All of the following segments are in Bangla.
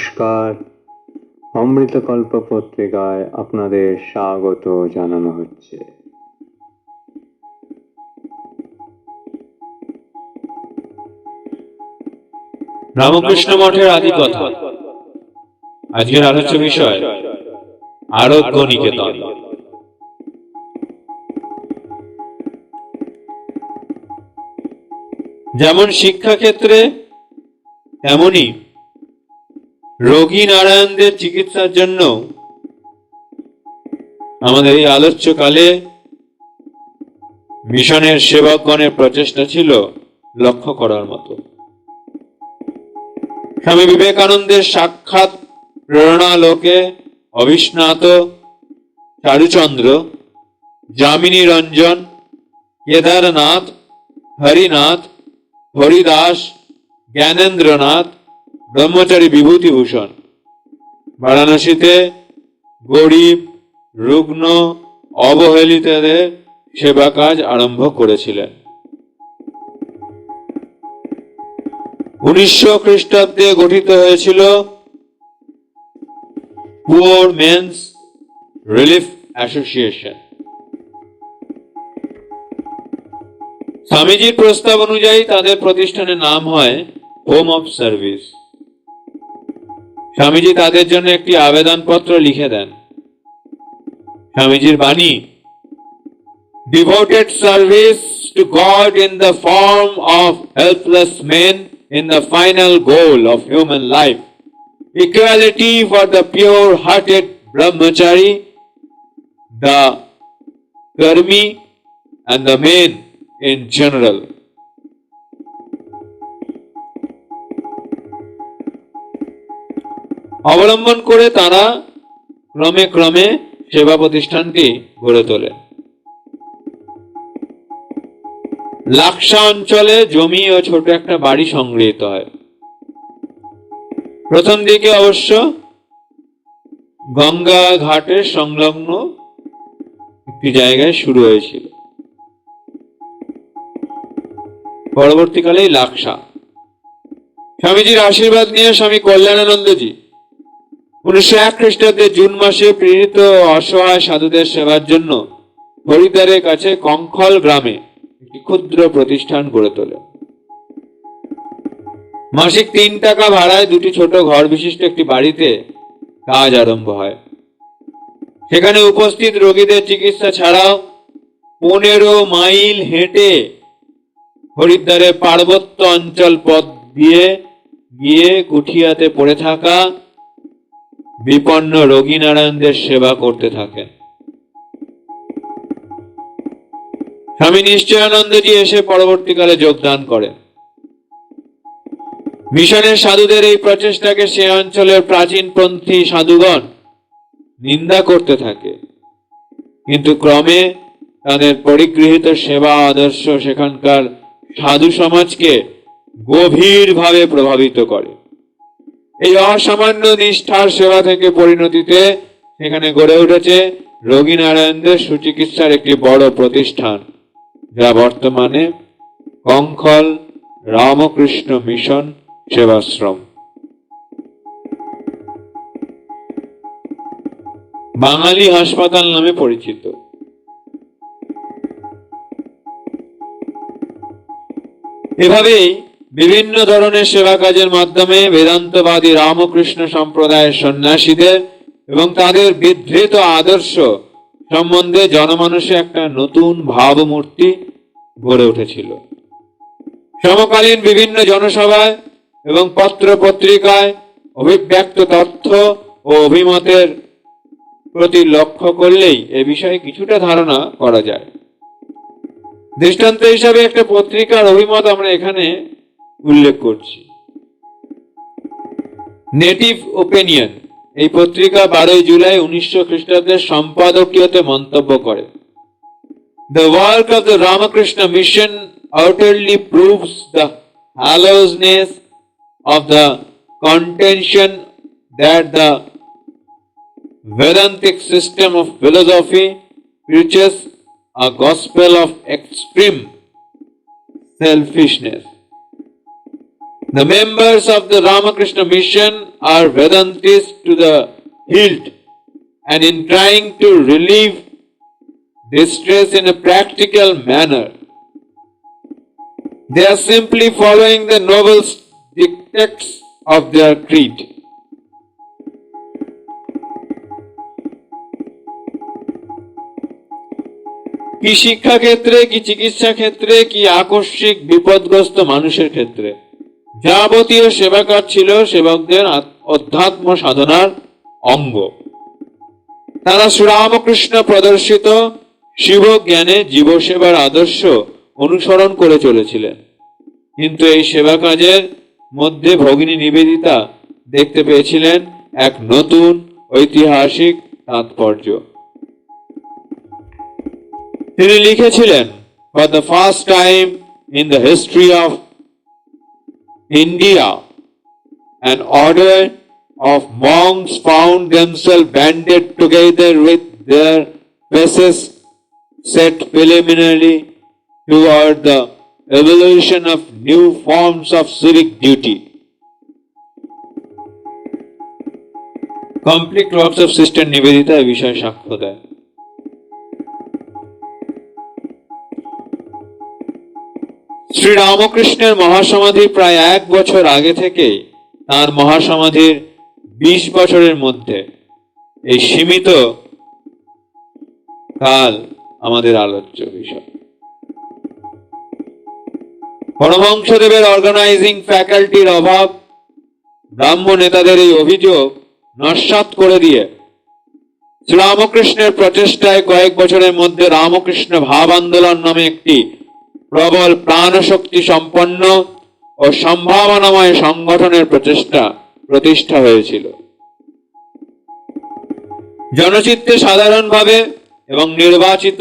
নমস্কার। অমৃতকল্প পত্রিকায় আপনাদের স্বাগত জানানো হচ্ছে। রামকৃষ্ণ মঠের আদি কথা। আজকের আলোচ্য বিষয়, আরোগ্য নিকেতন। যেমন শিক্ষাক্ষেত্রে তেমনি রোগী নারায়ণদের চিকিৎসার জন্য আমাদের এই আলোচ্যকালে মিশনের সেবকগণের প্রচেষ্টা ছিল লক্ষ্য করার মতো। স্বামী বিবেকানন্দের সাক্ষাৎ প্রেরণা লোকে অবিস্নাত চারুচন্দ্র, যামিনী রঞ্জন, কেদারনাথ, হরিনাথ, হরিদাস, জ্ঞানেন্দ্রনাথ ব্রহ্মচারী বিভূতিভূষণ। বারাণসীতে গরিব, রুগ্ন, অবহেলিতদের সেবা কাজ আরম্ভ করেছিলেন। উনিশশো খ্রিস্টাব্দে গঠিত হয়েছিল পুয়ার মেন্স রিলিফ অ্যাসোসিয়েশন। স্বামীজির প্রস্তাব অনুযায়ী তাদের প্রতিষ্ঠানের নাম হয় হোম অফ সার্ভিস। স্বামীজি তাদের জন্য একটি আবেদনপত্র লিখে দেন স্বামীজির বাণী devoted service to God in the form of helpless men in the final goal of human life. Equality for the pure-hearted brahmachari, the karmi and the men in general. অবলম্বন করে তারা ক্রমে ক্রমে সেবা প্রতিষ্ঠানটি গড়ে তোলে। লাকসা অঞ্চলে জমি ও ছোট একটা বাড়ি সংগৃহীত হয়। প্রথম দিকে অবশ্য গঙ্গা ঘাটের সংলগ্ন একটি জায়গায় শুরু হয়েছিল। পরবর্তীকালে লাকসা। স্বামীজির আশীর্বাদ নিয়ে স্বামী কল্যাণানন্দজি উনিশশো এক খ্রিস্টাব্দে জুন মাসে প্রেরিত অসহায় সাধুদের সেবার জন্য হরিদ্বারের কাছে কঙ্খল গ্রামে একটি ক্ষুদ্র প্রতিষ্ঠান গড়ে তোলে। মাসিক তিন টাকা ভাড়ায় দুটি ছোট ঘর বিশিষ্ট একটি বাড়িতে কাজ আরম্ভ হয়। সেখানে উপস্থিত রোগীদের চিকিৎসা ছাড়াও পনেরো মাইল হেঁটে হরিদ্বারের পার্বত্য অঞ্চল পথ দিয়ে গিয়ে কুঠিয়াতে পড়ে থাকা বিপন্ন রোগী নারায়ণদের সেবা করতে থাকেন। স্বামী নিশ্চয়ানন্দজি এসে পরবর্তীকালে যোগদান করেন। মিশনের সাধুদের এই প্রচেষ্টাকে সে অঞ্চলের প্রাচীনপন্থী সাধুগণ নিন্দা করতে থাকে। কিন্তু ক্রমে তাদের পরিগৃহীত সেবা আদর্শ সেখানকার সাধু সমাজকে গভীরভাবে প্রভাবিত করে। এই অসামান্য নিষ্ঠার সেবা থেকে পরিণতিতে সেখানে গড়ে উঠেছে রোগী নারায়ণদের সুচিকিৎসার একটি বড় প্রতিষ্ঠান, যা বর্তমানে কঙ্খল রামকৃষ্ণ মিশন সেবাশ্রম। বাঙালি হাসপাতাল নামে পরিচিত। এভাবেই বিভিন্ন ধরনের সেবা কাজের মাধ্যমে বেদান্তবাদী রামকৃষ্ণ সম্প্রদায়ের সন্ন্যাসীদের এবং তাদের বিধৃত আদর্শ সম্বন্ধে জনমানসে একটা নতুন ভাবমূর্তি গড়ে উঠেছিল। সমকালীন বিভিন্ন জনসভায় এবং পত্র পত্রিকায় অভিব্যক্ত তথ্য ও অভিমতের প্রতি লক্ষ্য করলেই এ বিষয়ে কিছুটা ধারণা করা যায়। দৃষ্টান্ত হিসাবে একটা পত্রিকার অভিমত আমরা এখানে উল্লেখ করছি নেটিভ ওপিনিয়ন এই পত্রিকা বারোই জুলাই উনিশশো খ্রিস্টাব্দের সম্পাদকীয়তে মন্তব্য করে The work of the Ramakrishna mission utterly proves the hollowness of the contention that the Vedantic system of philosophy preaches a gospel of extreme selfishness. The members of the Ramakrishna mission are Vedantists to the hilt, and in trying to relieve distress in a practical manner, they are simply following the noble dictates of their creed. কি শিক্ষা ক্ষেত্রে কি চিকিৎসা ক্ষেত্রে কি আকস্মিক বিপদগ্রস্ত মানুষের ক্ষেত্রে যাবতীয় সেবা কাজ ছিল সেবকদের অধ্যাত্ম সাধনার অঙ্গ। তারা শ্রীরামকৃষ্ণ প্রদর্শিত শিব জ্ঞানে জীবসেবার আদর্শ অনুসরণ করে চলেছিলেন। কিন্তু এই সেবা কাজের মধ্যে ভগিনী নিবেদিতা দেখতে পেয়েছিলেন এক নতুন ঐতিহাসিক তাৎপর্য। তিনি লিখেছিলেন for the first time in the history of India an order of monks found themselves banded together with their faces set preliminarily toward the evolution of new forms of civic duty. Complete clubs of sister Nivedita এই বিষয়ে সাক্ষ্য দেয় শ্রী রামকৃষ্ণের মহাসমাধি প্রায় এক বছর আগে থেকেই তার মহাসমাধির বিশ বছরের মধ্যে। এই সীমিত কাল আমাদের আলোচ্য বিষয়। পরমহংসদেবের অর্গানাইজিং ফ্যাকাল্টির অভাব ব্রাহ্ম নেতাদের এই অভিযোগ নস্বাত করে দিয়ে শ্রীরামকৃষ্ণের প্রচেষ্টায় কয়েক বছরের মধ্যে রামকৃষ্ণ ভাব আন্দোলন নামে একটি প্রবল প্রাণশক্তি সম্পন্ন ও সম্ভাবনাময় সংগঠনের প্রচেষ্টা প্রতিষ্ঠা হয়েছিল। জনচিত্তে সাধারণভাবে এবং নির্বাচিত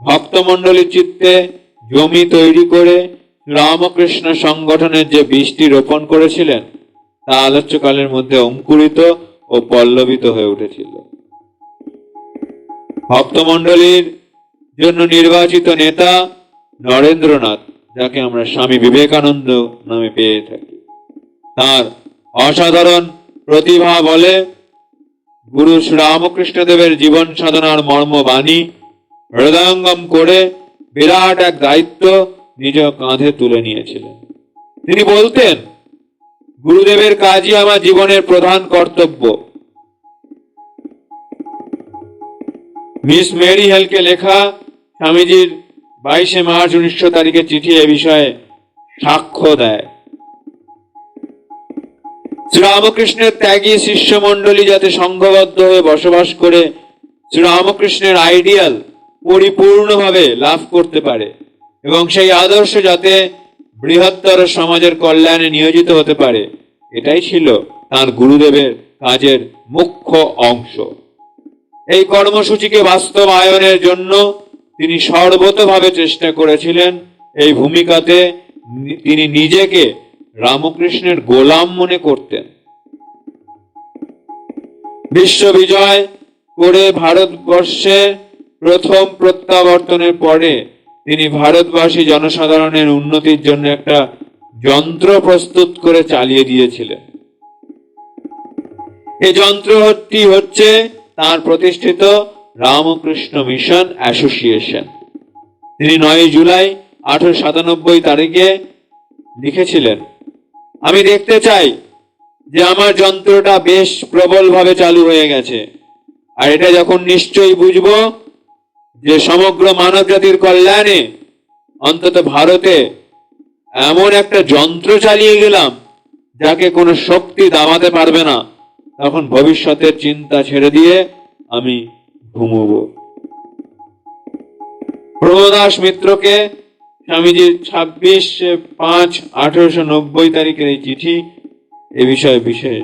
ভক্তমণ্ডলীর চিত্তে জমি তৈরি করে রামকৃষ্ণ সংগঠনের যে বীজটি রোপণ করেছিলেন, তা আলোচ্যকালের মধ্যে অঙ্কুরিত ও পল্লবিত হয়ে উঠেছিল। ভক্তমণ্ডলীর জন্য নির্বাচিত নেতা নরেন্দ্রনাথ, যাকে আমরা স্বামী বিবেকানন্দ নামে পেয়ে থাকি। তার অসাধারণ প্রতিভা বলে গুরু শ্রীরামকৃষ্ণদেবের জীবন সাধনার মর্মবাণী হৃদয়ঙ্গম করে বিরাট এক দায়িত্ব নিজ কাঁধে তুলে নিয়েছিলেন। তিনি বলতেন, গুরুদেবের কাজই আমার জীবনের প্রধান কর্তব্য। মিস মেরি হেলকে লেখা স্বামীজির বাইশে মার্চ উনিশশো তারিখে চিঠি এ বিষয়ে সাক্ষ্য দেয়। শ্রীরামকৃষ্ণের ত্যাগী শিষ্যমণ্ডলী যাতে সংঘবদ্ধ হয়ে বসবাস করে, শ্রীরামকৃষ্ণের আইডিয়াল পরিপূর্ণভাবে লাভ করতে পারে এবং সেই আদর্শ যাতে বৃহত্তর সমাজের কল্যাণে নিয়োজিত হতে পারে, এটাই ছিল তার গুরুদেবের কাজের মুখ্য অংশ। এই কর্মসূচিকে বাস্তবায়নের জন্য তিনি সর্বতভাবে চেষ্টা করেছিলেন এই ভূমিকাতে তিনি নিজেকে রামকৃষ্ণের গোলাম মনে করতেন। বিশ্ব বিজয় করে ভারতবর্ষে প্রথম প্রত্যাবর্তনের পরে তিনি ভারতবাসী জনসাধারণের উন্নতির জন্য একটা যন্ত্র প্রস্তুত করে চালিয়ে দিয়েছিলেন। এই যন্ত্রটি হচ্ছে তার প্রতিষ্ঠিত রামকৃষ্ণ মিশন অ্যাসোসিয়েশন। তিনি নয় জুলাই আঠারো সাতানব্বই তারিখে লিখেছিলেন, আমি দেখতে চাই যে আমার যন্ত্রটা বেশ প্রবলভাবে চালু হয়ে গেছে। আর এটা যখন নিশ্চয়ই বুঝব যে সমগ্র মানব জাতির কল্যাণে অন্তত ভারতে এমন একটা যন্ত্র চালিয়ে গেলাম যাকে কোনো শক্তি দামাতে পারবে না, তখন ভবিষ্যতের চিন্তা ছেড়ে দিয়ে আমি ঘুমবো। প্রভদাস মিত্রকে স্বামীজির ছাব্বিশ পাঁচ আঠারোশো নব্বই তারিখের এই চিঠি এ বিষয়ে বিশেষ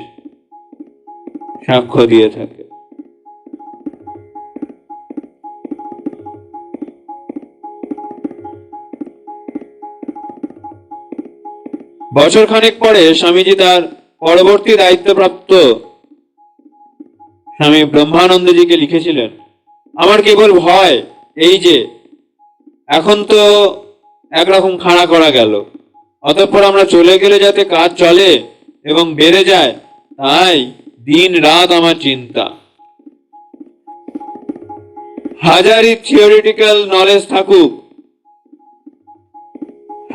সাক্ষ্য দিয়ে থাকে। বছর খানেক পরে স্বামীজি তার পরবর্তী দায়িত্বপ্রাপ্ত স্বামী ব্রহ্মানন্দজিকে লিখেছিলেন, আমার কেবল ভয়, এই যে, এখন তো একরকম খাড়া করা গেল। অতঃপর আমরা চলে গেলে যাতে কাজ চলে এবং বেড়ে যায়, তাই দিন রাত আমার চিন্তা। হাজারি থিওরিটিক্যাল নলেজ থাকুক।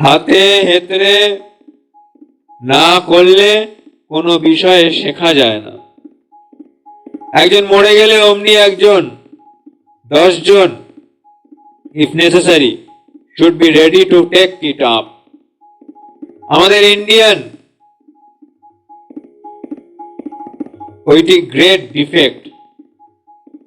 হাতে হেতরে না করলে কোনো বিষয়ে শেখা যায় না। একজন মরে গেলে অমনি একজন দশজন if necessary should be ready to take it up আমাদের ইন্ডিয়ান ওইটি great defect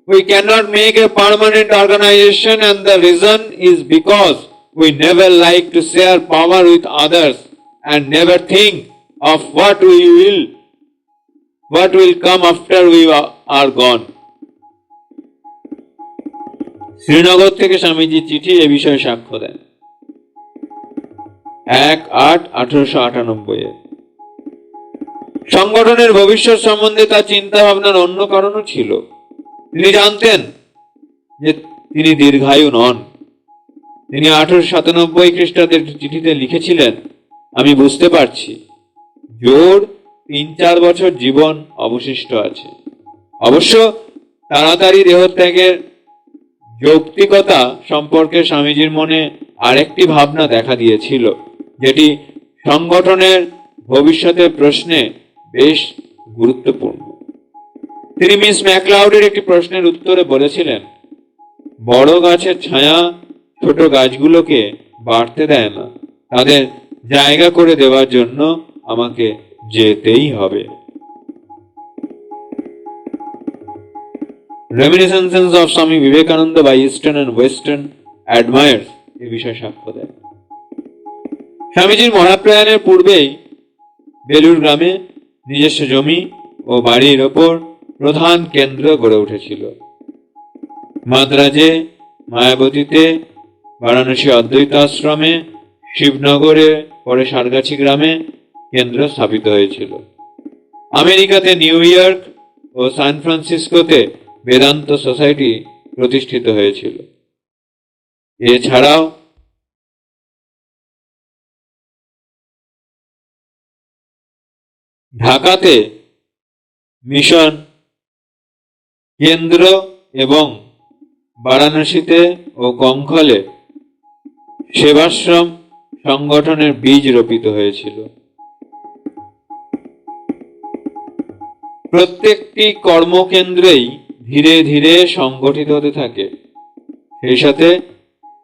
We cannot make a permanent organization and the reason is because we never like to share power with others and never think of what we will what will come after we Gone. Srinagar থেকে স্বামীজি চিঠি এ বিষয়ে সাক্ষ্য দেন। এক আট আঠারোশো আটানব্বই সংগঠনের ভবিষ্যৎ সম্বন্ধে তার চিন্তা ভাবনার অন্য কারণও ছিল। তিনি জানতেন যে তিনি দীর্ঘায়ু নন। তিনি আঠারোশো সাতানব্বই খ্রিস্টাব্দের চিঠিতে লিখেছিলেন, আমি বুঝতে পারছি। জোর তিন চার বছর জীবন অবশিষ্ট আছে। অবশ্য তাড়াতাড়ি দেহত্যাগের যৌক্তিকতা সম্পর্কে স্বামীজির মনে আরেকটি ভাবনা দেখা দিয়েছিল, যেটি সংগঠনের ভবিষ্যতের প্রশ্নে বেশ গুরুত্বপূর্ণ। তিনি মিস ম্যাকলাউডের একটি প্রশ্নের উত্তরে বলেছিলেন, বড় গাছের ছায়া ছোট গাছগুলোকে বাড়তে দেয় না। তাদের জায়গা করে দেওয়ার জন্য আমাকে যেতেই হবে। Reminiscences of Swami Vivekananda by eastern and western admirers এ বিষয়ে সাক্ষ্য দেয়। স্বামীজির মহাপ্রয়াণের পূর্বেই বেলুর গ্রামে নিজস্ব জমি ও বাড়ির ওপর প্রধান কেন্দ্র গড়ে উঠেছিল। মাদ্রাজে, মায়াবতীতে, বারাণসী অদ্বৈত আশ্রমে, শিবনগরে, পরে সারগাছি গ্রামে কেন্দ্র স্থাপিত হয়েছিল। আমেরিকাতে নিউ ইয়র্ক ও সান ফ্রান্সিসকোতে বেদান্ত সোসাইটি প্রতিষ্ঠিত হয়েছিল। এছাড়াও ঢাকাতে মিশন কেন্দ্র এবং বারাণসীতে ও কঙ্খলে সেবাশ্রম সংগঠনের বীজ রোপিত হয়েছিল। প্রত্যেকটি কর্মকেন্দ্রেই ধীরে ধীরে সংগঠিত হতে থাকে। সেই সাথে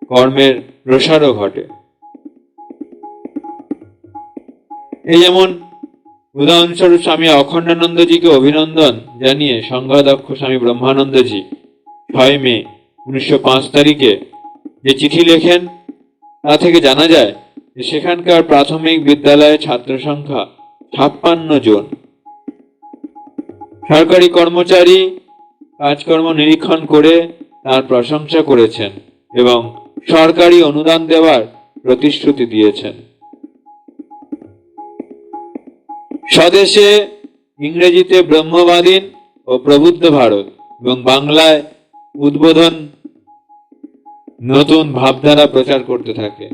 কর্মের প্রসারও ঘটে। এই যেমন উদাহরণস্বরূপ স্বামী অখণ্ডানন্দজিকে অভিনন্দন জানিয়ে সংঘাধ্যক্ষ স্বামী ব্রহ্মানন্দজি ছয় মে উনিশশো পাঁচ তারিখে যে চিঠি লেখেন, তা থেকে জানা যায় যে সেখানকার প্রাথমিক বিদ্যালয়ের ছাত্র সংখ্যা ছাপ্পান্ন জন। সরকারি কর্মচারী কাজকর্ম নিরীক্ষণ করে তার প্রশংসা করেছেন এবং সরকারি অনুদান দেওয়ার প্রতিশ্রুতি দিয়েছেন। স্বদেশে ইংরেজিতে ব্রহ্মবাদীন ও প্রবুদ্ধ ভারত এবং বাংলায় উদ্বোধন নতুন ভাবধারা প্রচার করতে থাকে।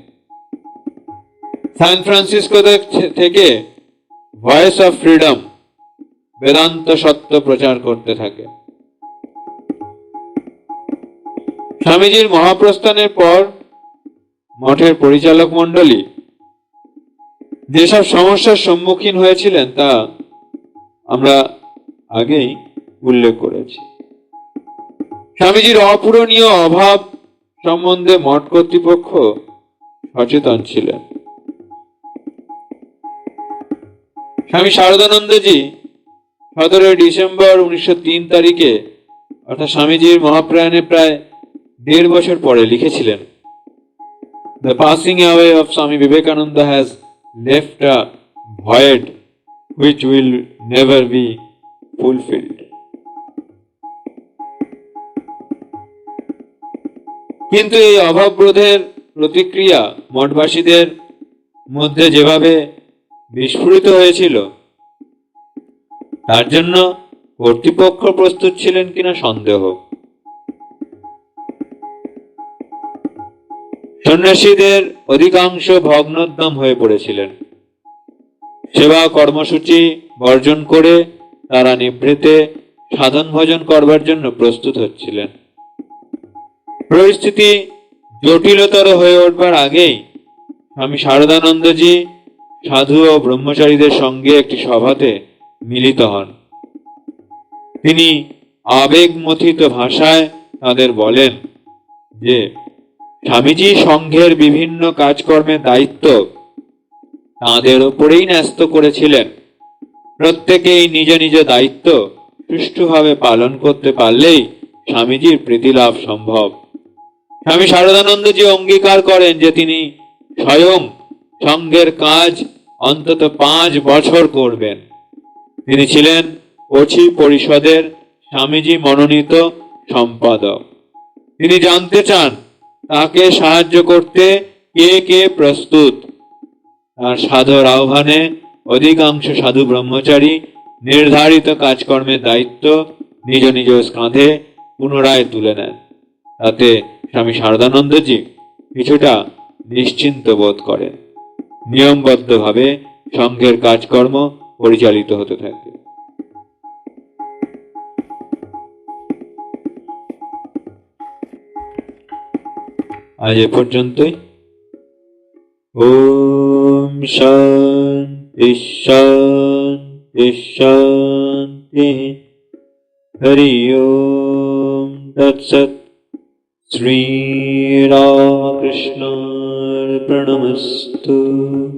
সান ফ্রান্সিসকো থেকে- ভয়েস অফ ফ্রিডম বেদান্ত সত্য প্রচার করতে থাকে। স্বামীজির মহাপ্রস্থানের পর মঠের পরিচালক মণ্ডলী যেসব সমস্যার সম্মুখীন হয়েছিলেন তা আমরা আগেই উল্লেখ করেছি। স্বামীজির অপূরণীয় অভাব সম্বন্ধে মঠ কর্তৃপক্ষ সচেতন ছিলেন। স্বামী শারদানন্দজি সতেরোই ডিসেম্বর উনিশশো তিন তারিখে অর্থাৎ স্বামীজির মহাপ্রয়াণে প্রায় দেড় বছর পরে লিখেছিলেন the passing away of Swami Vivekananda has left a void which will never be fulfilled কিন্তু এই অভাববোধের প্রতিক্রিয়া মঠবাসীদের মধ্যে যেভাবে বিস্ফোরিত হয়েছিল, তার জন্য কর্তৃপক্ষ প্রস্তুত ছিলেন কিনা সন্দেহ। সন্ন্যাসীদের অধিকাংশ ভগ্নোদ্যম হয়ে পড়েছিলেন। সেবা কর্মসূচি বর্জন করে তারা নিভৃতে সাধন ভজন করবার জন্য প্রস্তুত হচ্ছিলেন। পরিস্থিতি জটিলতর হয়ে উঠবার আগেই স্বামী শারদানন্দজি সাধু ও ব্রহ্মচারীদের সঙ্গে একটি সভাতে মিলিত হন। তিনি আবেগমথিত ভাষায় তাদের বলেন যে স্বামীজি সংঘের বিভিন্ন কাজকর্মের দায়িত্ব তাঁদের ওপরেই ন্যস্ত করেছিলেন। প্রত্যেকেই নিজ নিজ দায়িত্ব সুষ্ঠুভাবে পালন করতে পারলেই স্বামীজির প্রীতিলাভ সম্ভব। স্বামী শারদানন্দজি অঙ্গীকার করেন যে তিনি স্বয়ং সংঘের কাজ অন্তত পাঁচ বছর করবেন। তিনি ছিলেন অচি পরিষদের স্বামীজি মনোনীত সম্পাদক। তিনি জানতে চান তাকে সাহায্য করতে কে কে প্রস্তুত? তার সাধর আহ্বানে অধিকাংশ সাধু ব্রহ্মচারী নির্ধারিত কাজকর্মের দায়িত্ব নিজ নিজ কাঁধে পুনরায় তুলে নেন। তাতে স্বামী শারদানন্দজি কিছুটা নিশ্চিন্ত বোধ করেন। নিয়মবদ্ধভাবে সংঘের কাজকর্ম পরিচালিত হতে থাকে। আজ এ পর্যন্তই। ওম শান্তি শান্তি শান্তি। হরি ওম তৎসৎ। শ্রীরামকৃষ্ণার্পণমস্তু।